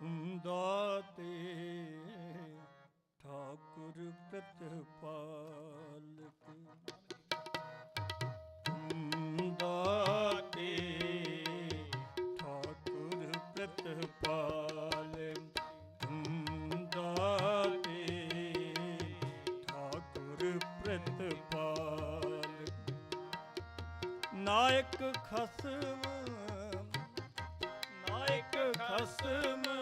ਦਾਤੇ ਠਾਕੁਰ ਪ੍ਰਤਪਾਲ ਦਾਤੇ ਠਾਕੁਰ ਪ੍ਰਤਪਾਲ ਦਾਤੇ ਠਾਕੁਰ ਪ੍ਰਤਪਾਲ ਨਾਇਕ ਖਸਮ ਨਾਇਕ ਖਸਮ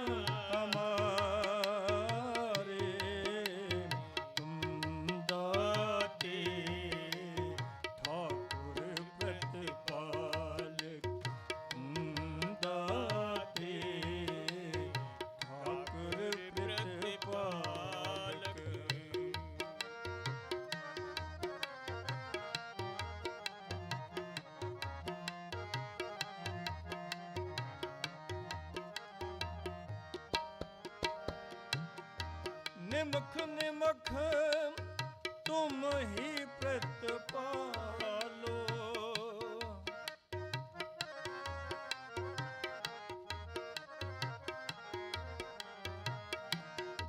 ਨਿਮਖ ਨਿਮਖ ਤੁਮ ਹੀ ਪ੍ਰਤਪਾਲੋ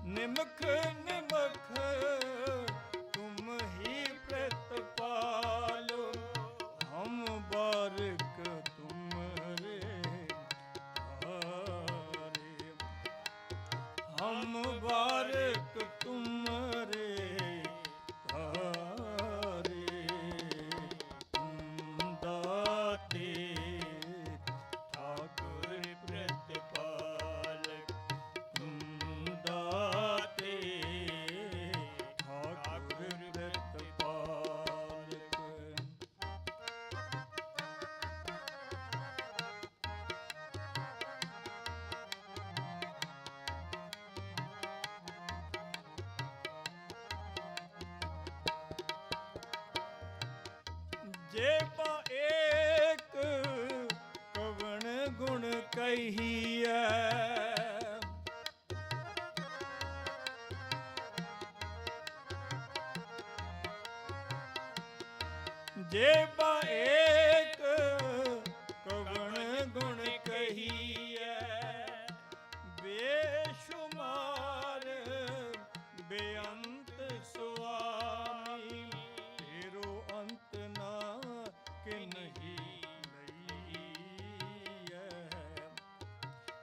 ਨਿਮਖ ਨਿਮਖ ही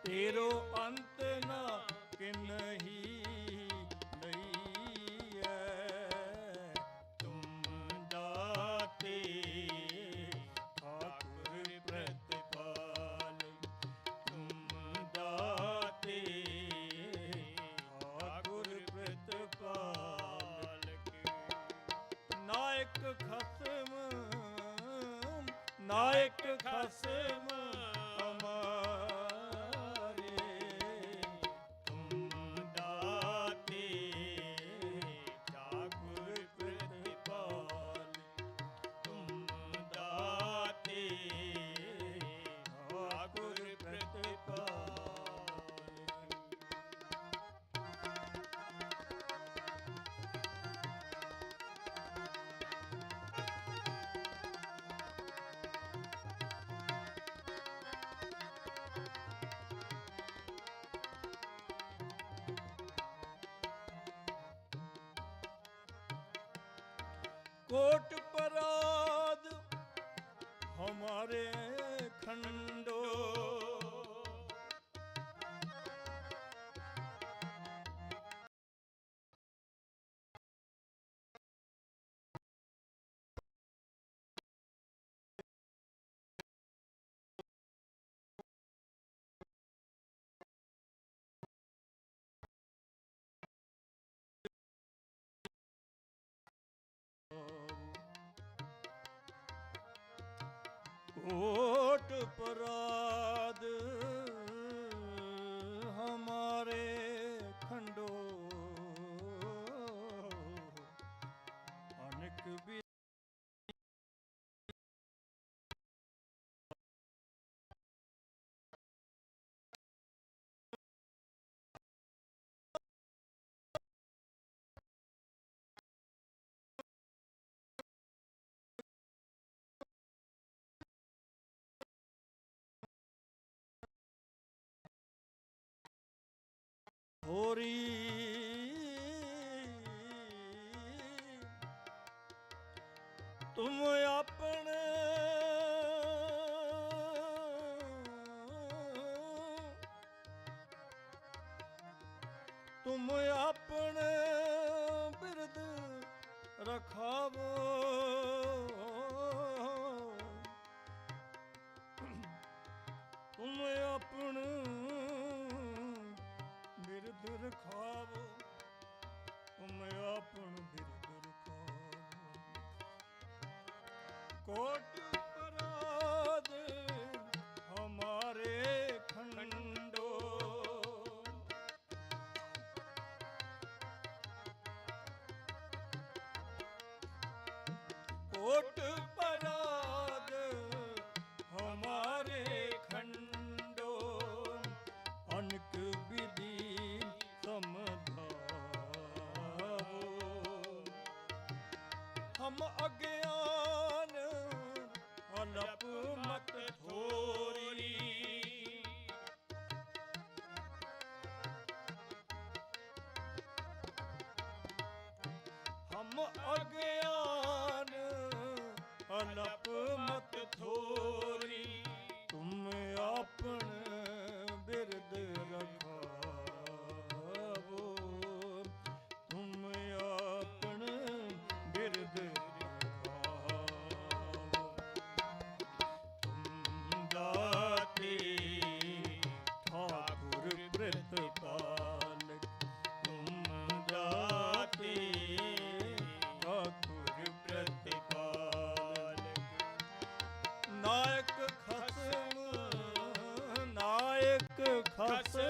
ਤੇਰੋ ਅੰਤ ਨਾ ਕਿ ਨਹੀਂ ਹੈ ਤੁਮ ਦਾਤੇ ਠਾਕੁਰ ਪ੍ਰਤਪਾਲ। ਤੁਮ ਦਾਤੇ ਠਾਕੁਰ ਪ੍ਰਤਪਾਲਕ ਨਾਇਕ ਖਸਮ ਨਾਇਕ ਖਸਮ ਕੋਟ ਪਰਾਦ ਹਮਾਰੇ ਕੋਟ ਪਰਾ ਥੋਰੀ ਤੁਮ ਆਪਣੇ ਤੁਮ ਆਪਣੇ ਬਿਰਦ ਰਖਾਵੋ। ਤੁਮ ਆਪਣ ਬਿਰਦ ਰਖਾਵੋ ਤੁਮ ਆਪਣ ਬਿਰਦ ਰਖਾਵੋ ਕੋਟ ਹਮ ਅਗਿਆਨ ਨਾਇਕ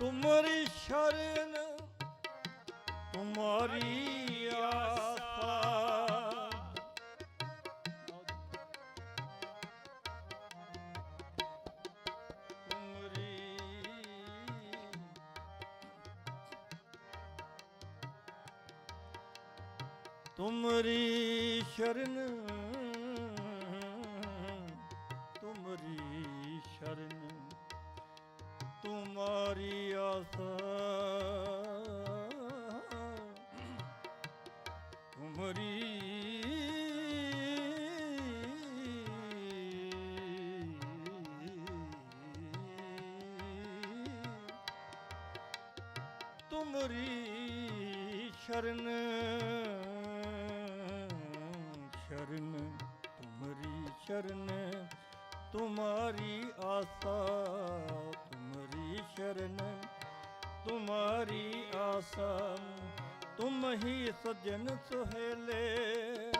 ਤੁਮਰੀ ਸ਼ਰਨ ਤੁਮਾਰੀ ਆਸਾ। ਤੁਮਰੀ ਤੁਮਰੀ ਸ਼ਰਨ। ਤੁਮਾਰੀ ਆਸਾ ਤੁਮਰੀ ਤੁਮਰੀ ਸ਼ਰਨ ਸ਼ਰਨ ਤੁਮਰੀ ਸ਼ਰਨ ਤੁਮਾਰੀ ਆਸਾ ਤੁਮਰੀ ਸ਼ਰਨ ਤੁਮਾਰੀ ਆਸਾ ਤੁਮ ਹੀ ਸਜਨ ਸੁਹੇਲੇ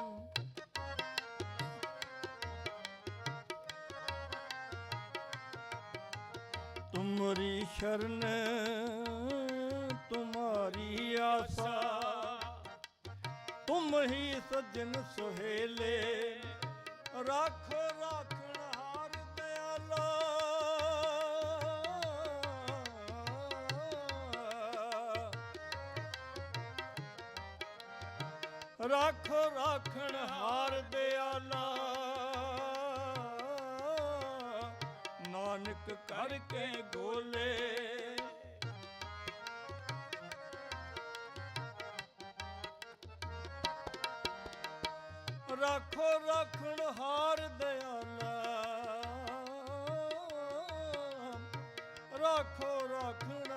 ਤੁਮਰੀ ਸ਼ਰਨ ਤੁਮਾਰੀ ਆਸਾ ਤੁਮ ਹੀ ਸਜਨ ਸੁਹੇਲੇ ਰੱਖ ਰਾਖਣ ਰੱਖ ਰਾਖਣ ਹਾਰ ਦਿਆਲਾ। ਨਾਨਕ ਕਰਕੇ ਗੋਲੇ। ਰੱਖੋ ਰੱਖਣ ਹਾਰ ਦਿਆਲਾ। ਰੱਖੋ ਰੱਖਣ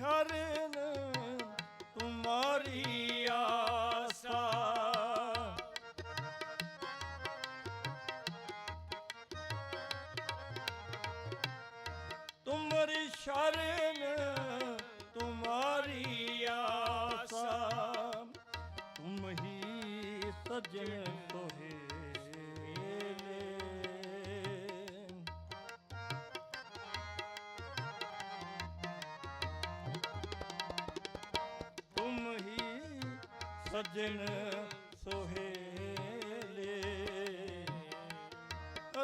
ਸ਼ਰਨ ਤੁਮਾਰੀ ਆਸਾ। ਤੁਮਰੀ ਸ਼ਰਨ ਤੁਮਾਰੀ ਆਸਾ। ਤੁਮ ਹੀ ਸਜਣ ਸਜਣ ਸੋਹੇਲੇ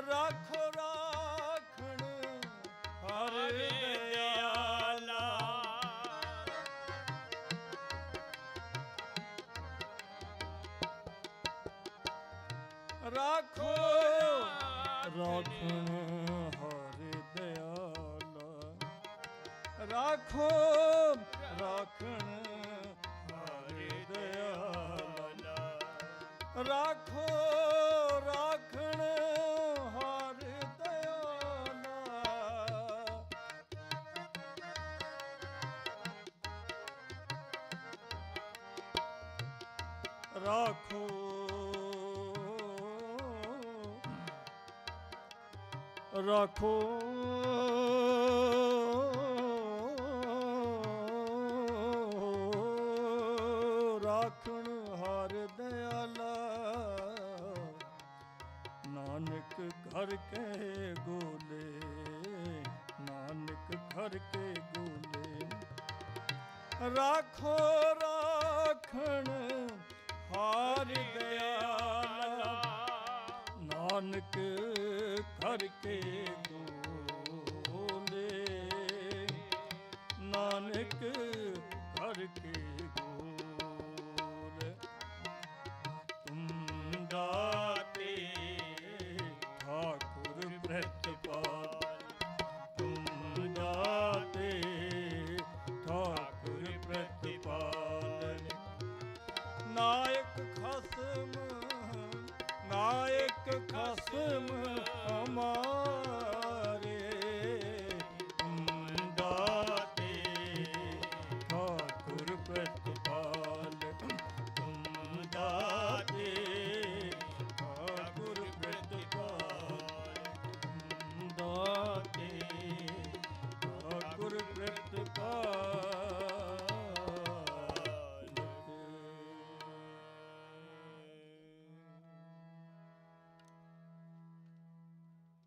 ਰਾਖੋ ਰਾਖਣ ਹਰ ਦਿਆਲਾ ਰਾਖੋ ਰਾਖਣ ਹਰ ਦਿਆਲਾ ਰਾਖੋ ਰਾਖੋ। ਰਾਖੋ। ਰਾਖਣ ਹਰ ਦਿਆਲਾ। ਨਾਨਕ ਘਰ ਕੇ ਗੋਲੇ, ਨਾਨਕ ਘਰ ਕੇ ਗੋਲੇ। ਰਾਖੋ, ਰਾਖਣ ਹਰ ਦਿਆਲਾ ਨਾਨਕ ਘਰ ਕੇ ਕੋਲੇ ਨਾਨਕ ਘਰ ਕੇ